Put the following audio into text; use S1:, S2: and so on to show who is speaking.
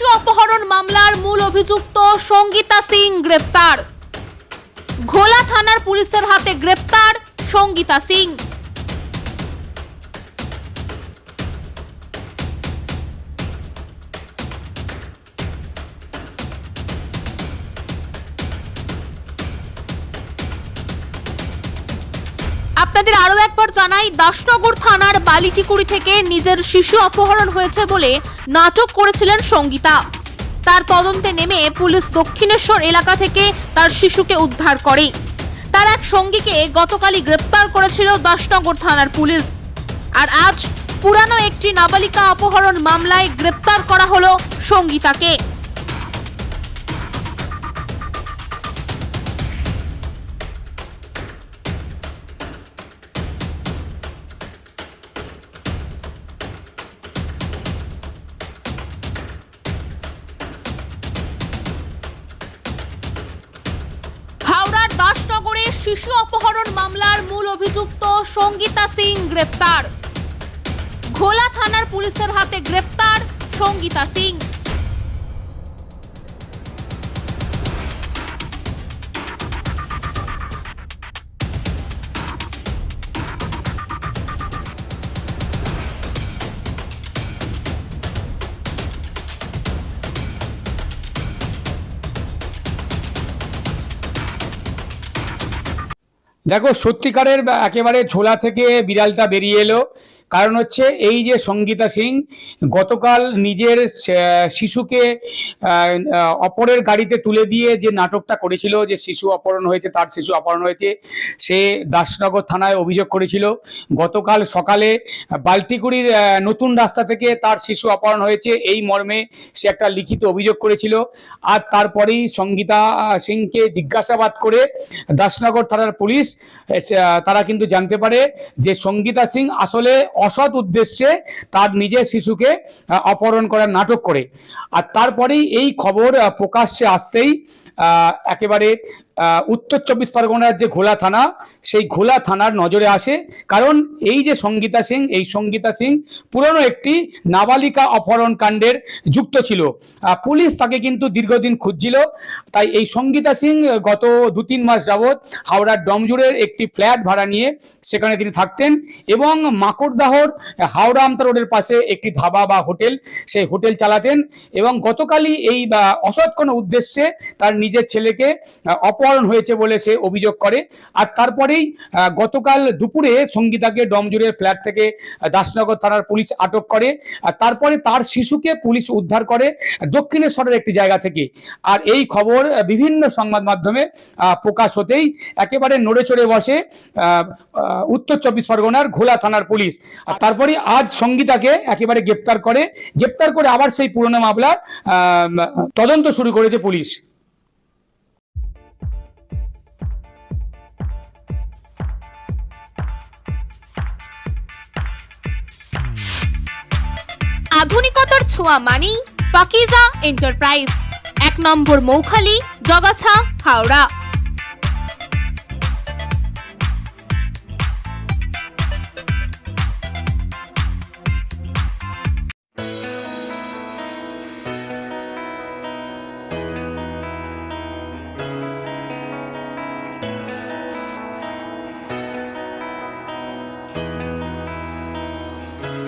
S1: শিশু অপহরণ মামলার মূল অভিযুক্ত সঙ্গীতা সিং গ্রেপ্তার। ঘোলা থানার পুলিশের হাতে গ্রেপ্তার সঙ্গীতা সিং। আপনাদের আরও একবার জানাই, দাসনগর থানার বালিটিকুড়ি থেকে নিজের শিশু অপহরণ হয়েছে বলে নাটক করেছিলেন সঙ্গীতা। তার তদন্তে নেমে পুলিশ দক্ষিণেশ্বর এলাকা থেকে তার শিশুকে উদ্ধার করে। তার এক সঙ্গীকে গতকালই গ্রেপ্তার করেছিল দাসনগর থানার পুলিশ। আর আজ পুরানো একটি নাবালিকা অপহরণ মামলায় গ্রেপ্তার করা হলো সঙ্গীতাকে। শিশু অপহরণ মামলার মূল অভিযুক্ত সঙ্গীতা সিং গ্রেপ্তার। ঘোলা থানার পুলিশের হাতে গ্রেপ্তার সঙ্গীতা সিং।
S2: দেখো সত্যিকারের একেবারে ছোলা থেকে বিড়ালটা বেরিয়ে এলো। কারণ হচ্ছে এই যে সঙ্গীতা সিং গতকাল নিজের শিশুকে অপরের গাড়িতে তুলে দিয়ে যে নাটকটা করেছিল, যে শিশু অপহরণ হয়েছে, তার শিশু অপহরণ হয়েছে, সে দাসনগর থানায় অভিযোগ করেছিল। গতকাল সকালে বাল্টিকুড়ির নতুন রাস্তা থেকে তার শিশু অপহরণ হয়েছে, এই মর্মে সে একটা লিখিত অভিযোগ করেছিল। আর তারপরেই সঙ্গীতা সিংকে জিজ্ঞাসাবাদ করে দাসনগর থানার পুলিশ তারা কিন্তু জানতে পারে যে সঙ্গীতা সিং আসলে অসৎ উদ্দেশ্যে তার নিজের শিশুকে অপহরণ করার নাটক করে। আর তারপরেই এই খবর প্রকাশ্যে আসতেই একেবারে উত্তর চব্বিশ পরগনার যে ঘোলা থানা, সেই ঘোলা থানার নজরে আসে। কারণ এই যে সঙ্গীতা সিং, এই সঙ্গীতা সিং পুরনো একটি নাবালিকা অপহরণ কাণ্ডের যুক্ত ছিল। পুলিশ তাকে কিন্তু দীর্ঘদিন খুঁজছিল। তাই এই সঙ্গীতা সিং গত দু তিন মাস যাবৎ হাওড়ার ডমজুরের একটি ফ্ল্যাট ভাড়া নিয়ে সেখানে তিনি থাকতেন এবং মাকড়দাহর হাওড়া আমতা রোডের পাশে একটি ধাবা বা হোটেল। সেই হোটেল চালাতেন এবং গতকালই এই অসৎ কোনো উদ্দেশ্যে তার নিজের ছেলেকে অপহরণ হয়েছে বলে সে অভিযোগ করে। আর তারপরেই গতকাল দুপুরে সঙ্গীতাকে ডমজুরের ফ্ল্যাট থেকে দাসনগর থানার পুলিশ আটক করে। আর তারপরে তার শিশুকে পুলিশ উদ্ধার করে দক্ষিণেশ্বরের একটি জায়গা থেকে। আর এই খবর বিভিন্ন সংবাদ মাধ্যমে প্রকাশ হতেই একেবারে নড়ে চড়ে বসে উত্তর চব্বিশ পরগনার ঘোলা থানার পুলিশ। আর তারপরে আজ সঙ্গীতাকে একেবারে গ্রেপ্তার করে গ্রেপ্তার করে আবার সেই পুরনো মামলার তদন্ত শুরু করেছে পুলিশ।
S1: আধুনিকতার ছোঁয়া মানেই পাকিজা এন্টারপ্রাইজ। এক নম্বর মৌখালি, জগাছা, হাওড়া।